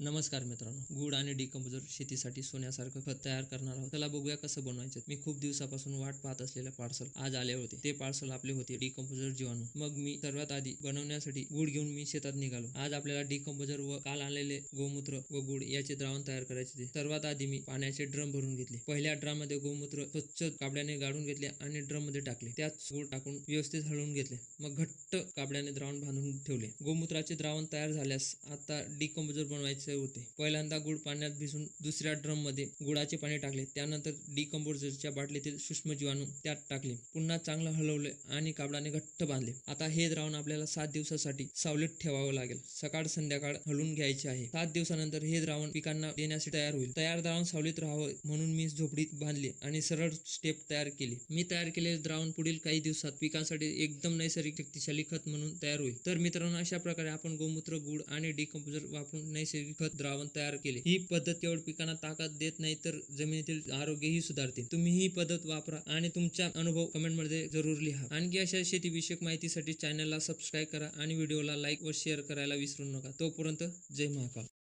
नमस्कार मित्रांनो. गुड आणि डिकंपोजर शेतीसाठी सोन्यासारखं खत तयार करणार आहोत. त्याला बघूया कसं बनवायचं. मी खूप दिवसापासून वाट पाहत असलेले पार्सल आज आले होते. ते पार्सल आपले होते डिकंपोजर जीवाणू. मग मी सर्वात आधी बनवण्यासाठी गुड घेऊन मी शेतात निघालो. आज आपल्याला डिकंपोजर व काल आणलेले गोमूत्र व गुड याचे द्रावण तयार करायचे होते. सर्वात आधी मी पाण्याचे ड्रम भरून घेतले. पहिल्या ड्रममध्ये गोमूत्र स्वच्छ कापड्याने गाळून घेतले आणि ड्रममध्ये टाकले. त्यात गुड टाकून व्यवस्थित हळवून घेतले. मग घट्ट कापड्याने द्रावण बांधून ठेवले. गोमूत्राचे द्रावण तयार झाल्यास आता डिकंपोजर बनवायचे. होते. पहिल्यांदा गुळ पाण्यात भिजून दुसऱ्या ड्रममध्ये गुळाचे पाणी टाकले. त्यानंतर डिकम्पोजरच्या बाटलीतील सूक्ष्म जीवाणू त्यात टाकले. पुन्हा चांगलं हलवले आणि कापडाने घट्ट बांधले. आता हे द्रावण आपल्याला सात दिवसासाठी सावलीत ठेवावं लागेल. सकाळ संध्याकाळ हलवून घ्यायचे आहे. सात दिवसानंतर हे द्रावण पिकांना देण्यासाठी तयार होईल. तयार द्रावण सावलीत राहावं म्हणून मी झोपडीत बांधले आणि सरळ स्टेप तयार केली. मी तयार केलेले द्रावण पुढील काही दिवसात पिकांसाठी एकदम नैसर्गिक शक्तिशाली खत म्हणून तयार होईल. तर मित्रांनो अशा प्रकारे आपण गोमूत्र गुळ आणि डिकम्पोजर वापरून नैसर्गिक खत द्रावण तयार केले. ही पद्धत केवळ पिकांना ताकद देत नाही तर जमिनीतील आरोग्यही सुधारते तुम्ही ही पद्धत वापरा आणि तुमचा अनुभव कमेंटमध्ये जरूर लिहा. आणखी अशा शेतीविषयक माहितीसाठी चॅनलला सबस्क्राईब करा आणि व्हिडिओला लाईक व शेअर करायला विसरू नका. तोपर्यंत जय महाकाल.